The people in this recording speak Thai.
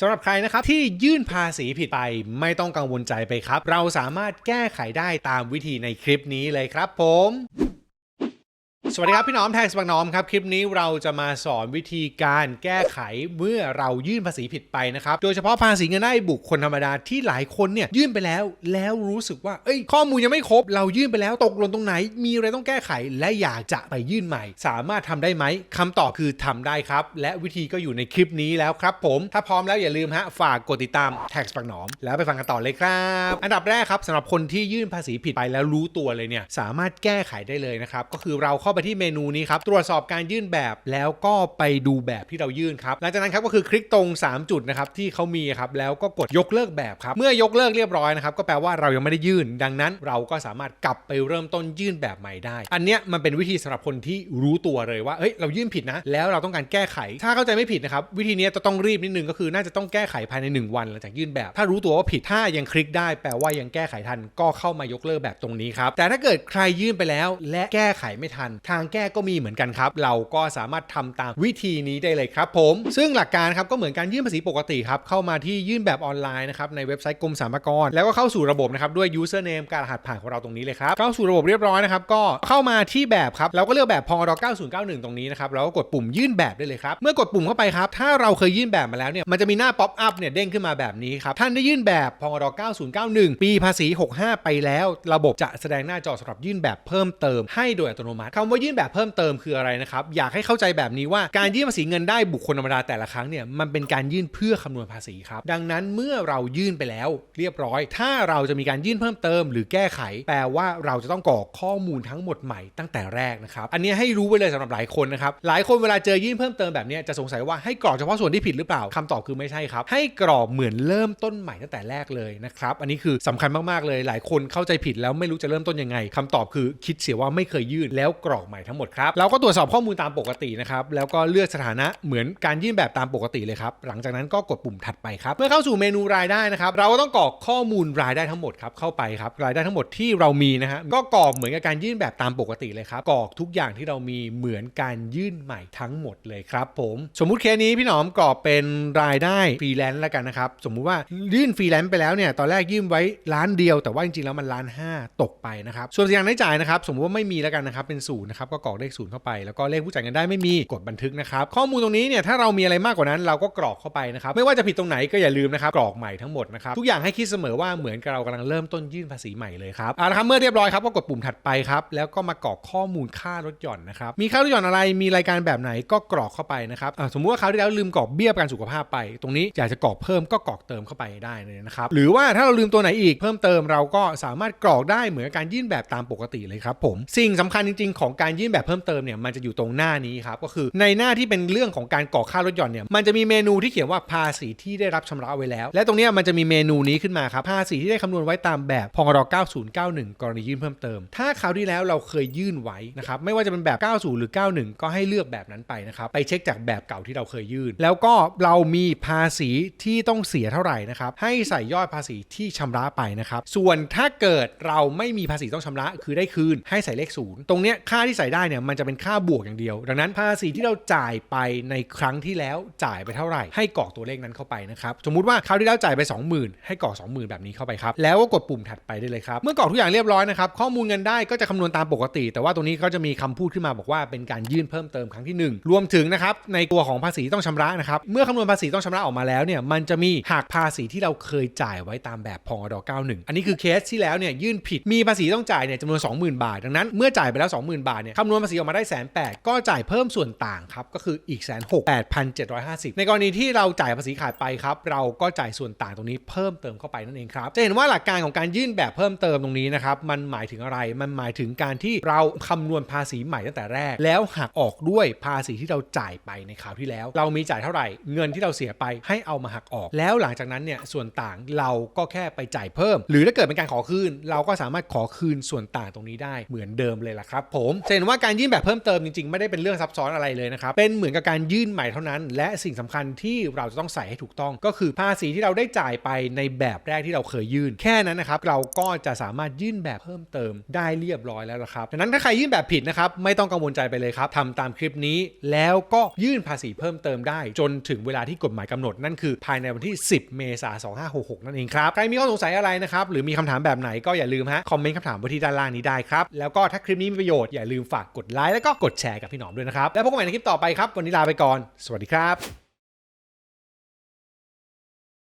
สำหรับใครนะครับที่ยื่นภาษีผิดไปไม่ต้องกังวลใจไปครับ เราสามารถแก้ไขได้ตามวิธีในคลิปนี้เลยครับผม สวัสดีครับ พี่น้องแท็กสบักน้อมครับ คลิปนี้เราจะมาสอนวิธีการแก้ไขเมื่อเรายื่นภาษีผิดไปนะครับ โดยเฉพาะภาษีเงินได้บุคคลธรรมดาที่หลายคนเนี่ยยื่นไปแล้วแล้วรู้สึกว่าเอ้ยข้อมูลยังไม่ครบ เรายื่นไปแล้วตกหล่นตรงไหน มีอะไรต้องแก้ไขและอยากจะไปยื่นใหม่ สามารถทำได้ไหมคำตอบคือทำได้ครับ และวิธีก็อยู่ในคลิปนี้แล้วครับผมถ้าพร้อมแล้วอย่าลืมฮะฝากกดติดตามแท็กสบักน้อม แล้วไปฟังกันต่อเลยครับอันดับแรกครับสำหรับคนที่ยื่นภาษีผิดไปแล้วรู้ตัวเลยเนี่ยสามารถแก้ไขได้เลยนะครับก็คือเราเข้าไปที่เมนูนี้ครับ ตรวจสอบการยื่นแบบแล้วก็ไปดูแบบที่เรายื่นครับ หลังจากนั้นครับก็คือคลิกตรง 3 จุดนะครับที่เขามีครับแล้วก็กดยกเลิกแบบครับ เมื่อยกเลิกเรียบร้อยนะครับก็แปลว่าเรายังไม่ได้ยื่น ดังนั้นเราก็สามารถกลับไปเริ่มต้นยื่นแบบใหม่ได้ อันเนี้ยมันเป็นวิธีสำหรับคนที่รู้ตัวเลยว่าเฮ้ยเรายื่นผิดนะ แล้วเราต้องการแก้ไข ถ้าเข้าใจไม่ผิดนะครับวิธีนี้จะต้องรีบนิดนึงก็คือ น่าจะต้องแก้ไขภายใน 1 วันหลังจากยื่นแบบ ถ้ารู้ตัวว่าผิดถ้ายังคลิกได้ แปลว่ายังแก้ไขทันก็เข้ามายกเลิกแบบตรงนี้ครับแต่ถ้าเกิดใครยื่นไปแล้วและแก้ไขไม่ทันทางแก้ก็มีเหมือนกันครับ เราก็สามารถทำตามวิธีนี้ได้เลยครับผม ซึ่งหลักการครับก็เหมือนการยื่นภาษีปกติครับ เข้ามาที่ยื่นแบบออนไลน์นะครับในเว็บไซต์กรมสรรพากรแล้วก็เข้าสู่ระบบนะครับด้วย username การรหัสผ่านของเราตรงนี้เลยครับ เข้าสู่ระบบเรียบร้อยนะครับก็เข้ามาที่แบบครับเราก็เลือกแบบพงร9091 ตรงนี้นะครับแล้วก็กดปุ่มยื่นแบบได้เลยครับเมื่อกดปุ่มเข้าไปครับถ้าเราเคยยื่นแบบมาแล้วเนี่ยมันจะมีหน้าป๊อปอัพเนี่ยเด้งขึ้นมาแบบนี้ครับท่านได้ยื่นแบบพงร9091 ปีภาษี 65 ไปแล้ว ระบบจะแสดงหน้าจอสำหรับยื่นแบบเพิ่มเติมให้โดยอัตโนมัติคำว่ายื่นแบบเพิ่มเติมคืออะไรนะครับ อยากให้เข้าใจแบบนี้ว่าการยื่นภาษีเงินได้บุคคลธรรมดาแต่ละครั้งเนี่ยมันเป็นการยื่นเพื่อคำนวณภาษีครับ ดังนั้นเมื่อเรายื่นไปแล้วเรียบร้อย ถ้าเราจะมีการยื่นเพิ่มเติม หรือแก้ไข แปลว่าเราจะต้องกรอกข้อมูลทั้งหมดใหม่ตั้งแต่แรกนะครับ อันนี้ให้รู้ไว้เลยสำหรับหลายคนนะครับ หลายคนเวลาเจอยื่นเพิ่มเติมแบบนี้จะสงสัยว่าให้กรอกเฉพาะส่วนที่ผิดหรือเปล่าคำตอบคือไม่ใช่ครับ ให้กรอกเหมือนเริ่มต้นใหม่ตั้งแต่แรกเลยนะครับ อันนี้คือสำคัญมากๆเลย หลายคนเข้าใจผิดแล้วไม่รู้จะเริ่มต้นยังไงคำตอบคือคิดเสียว่าไม่เคยยื่นแล้วกรอกใหม่ทั้งหมดครับเราก็ตรวจสอบข้อมูลตามปกตินะครับแล้วก็เลือกสถานะเหมือนการยื่นแบบตามปกติเลยครับหลังจากนั้นก็กดปุ่มถัดไปครับเมื่อเข้าสู่เมนูรายได้นะครับเราก็ต้องกรอกข้อมูลรายได้ทั้งหมดครับเข้าไปครับรายได้ทั้งหมดที่เรามีนะฮะก็กรอกเหมือนกับการยื่นแบบตามปกติเลยครับกรอกทุกอย่างที่เรามีเหมือนการยื่นใหม่ทั้งหมดเลยครับผมสมมุติเคสนี้พี่หนอมกรอกเป็นรายได้ฟรีแลนซ์แล้วกันนะครับสมมุติว่ายื่นฟรีแลนซ์ไปแล้วเนี่ยตอนแรกยื่นไว้ล้านเดียว แต่ว่าจริงๆแล้วมันล้านห้าตกไปนะครับส่วนสิ่งได้จ่ายนะครับสมมุติว่าไม่มีแล้วกันนะครับเป็นศูนย์นะครับก็กรอกเลขศูนย์เข้าไปแล้วก็เลขผู้จ่ายเงินได้ไม่มีกดบันทึกนะครับข้อมูลตรงนี้เนี่ยถ้าเรามีอะไรมากกว่านั้นเราก็กรอกเข้าไปนะครับไม่ว่าจะผิดตรงไหนก็อย่าลืมนะครับกรอกใหม่ทั้งหมดนะครับทุกอย่างให้คิดเสมอว่าเหมือนกับเรากำลังเริ่มต้นยื่นภาษีใหม่เลยครับเอาละครับเมื่อเรียบร้อยครับก็กดปุ่มถัดไปครับแล้วก็มากรอกข้อมูลค่ารถหย่อนนะครับมีค่ารถหย่อนอะไรมีรายการแบบไหนก็กรอกเข้าไปนะครับสมมุติว่าคราวที่แล้วลืมกรอกเบี้ยประกันสุขภาพไป ตรงนี้อยากจะกรอกเพิ่มก็กรอกเติมเข้าไปได้เลยนะครับหรือว่าถ้าเราลืมตัวไหนอีกเพิ่มเติมเราก็สามารถกรอกได้เหมือนการยื่นแบบตามปกติเลยครับผมสิ่งสำคัญจริง ๆ ของการยื่นแบบเพิ่มเติมเนี่ยมันจะอยู่ตรงหน้านี้ครับก็คือในหน้าที่เป็นเรื่องของการกรอค่ารถหย่อนเนี่ยมันจะมีเมนูที่เขียนว่าภาษีที่ได้รับชำระไว้แล้ว และตรงนี้มันจะมีเมนูนี้ขึ้นมาครับภาษีที่ได้คำนวณไว้ตามแบบพงร9091 กรณียื่นเพิ่มเติม ถ้าคราวที่แล้วเราเคยยื่นไว้นะครับไม่ว่าจะเป็นแบบ 90 หรือ 91 ก็ให้เลือกแบบนั้นไปนะครับไปเช็คจากแบบเก่าที่เราเคยยื่น แล้วก็เรามีภาษีที่ต้องเสียเท่าไหร่นะครับให้ใส่ยอดภาษีที่ชำระไปนะครับส่วนถ้าเกิดเราไม่มีภาษีต้องชำระคือได้คืนให้ใส่เลขศูนย์ตรงเนี้ยค่าที่ใส่ได้เนี่ยมันจะเป็นค่าบวกอย่างเดียว ดังนั้นภาษีที่เราจ่ายไปในครั้งที่แล้วจ่ายไปเท่าไหร่ ให้กรอกตัวเลขนั้นเข้าไปนะครับสมมุติว่าคราวที่แล้วจ่ายไป 20,000 ให้กรอก20,000 แบบนี้เข้าไปครับแล้วก็กดปุ่มถัดไปได้เลยครับเมื่อกรอกทุกอย่างเรียบร้อยนะครับข้อมูลเงินได้ก็จะคำนวณตามปกติ แต่ว่าตรงนี้ก็จะมีคำพูดขึ้นมาบอกว่าเป็นการยื่นเพิ่มเติมครั้งที่ 1 รวมถึงนะครับในตัวของภาษีต้องชำระนะครับเมื่อคำนวณภาษีต้องชำระออกมาแล้วเนี่ยมันจะมีหักภาษีที่เราเคยจ่ายไว้ตามแบบพงด91 อันนี้คือเคสที่แล้วเนี่ยยื่นผิดมีภาษีต้องจ่ายเนี่ยจำนวน 20,000 บาท ดังนั้นเมื่อจ่ายไปแล้ว 20,000 บาทเนี่ยคำนวณภาษีออกมาได้แสนแก็จ่ายเพิ่มส่วนต่างครับก็คืออีกแสนหกแปดพันเจ็ดร้อยห้าสิบในกรณีที่เราจ่ายภาษีขาดไปครับเราก็จ่ายส่วนต่างตรงนี้เพิ่มเติมเข้าไปนั่นเองครับจะเห็นว่าหลักการของการยื่นแบบเพิ่มเติมตรงนี้นะครับมันหมายถึงอะไรมันหมายถึงการที่เราคำนวณภาษีใหม่ตั้งแต่แรก แล้วหักออกด้วยภาษีที่เราจ่ายไปในคราวที่แล้ว เรามีจ่ายเท่าไหร่ เงินที่เราเสียไปให้เอามาหักออก แล้วหลังจากนั้นเนี่ยส่วนต่างเราก็แค่ไปจ่ายเพิ่ม หรือถ้าเกิดเป็นการขอคืน เราก็สามารถขอคืนส่วนต่างตรงนี้ได้เหมือนเดิมเลยล่ะครับ ผมจะเห็นว่าการยื่นแบบเพิ่มเติมจริงๆ ไม่ได้เป็นเรื่องซับซ้อนอะไรเลยนะครับ เป็นเหมือนกับการยื่นใหม่เท่านั้น และสิ่งสำคัญที่เราจะต้องใส่ให้ถูกต้อง ก็คือภาษีที่เราได้จ่ายไปในแบบแรกที่เราเคยยื่น แค่นั้นนะครับ เราก็จะสามารถยื่นแบบเพิ่มเติมได้เรียบร้อยแล้วละครับดังนั้นถ้าใครยื่นแบบผิดนะครับไม่ต้องกังวลใจไปเลยครับทำตามคลิปนี้แล้วก็ยื่นภาษีเพิ่มเติมได้ จนถึงเวลาที่กฎหมายกำหนดนั่นคือ ภายในวันที่ 10 เมษายน 2566 นั่นเองครับใครมีข้อสงสัยอะไรนะครับหรือมีคำถามแบบไหนก็อย่าลืมฮะคอมเมนต์คำถามไว้ที่ด้านล่างนี้ได้ครับแล้วก็ถ้าคลิปนี้มีประโยชน์อย่าลืมฝากกดไลค์แล้วก็กดแชร์กับพี่หนอมด้วยนะครับ แล้วพบกันใหม่ในคลิปต่อไปครับ วันนี้ลาไปก่อน สวัสดีครับ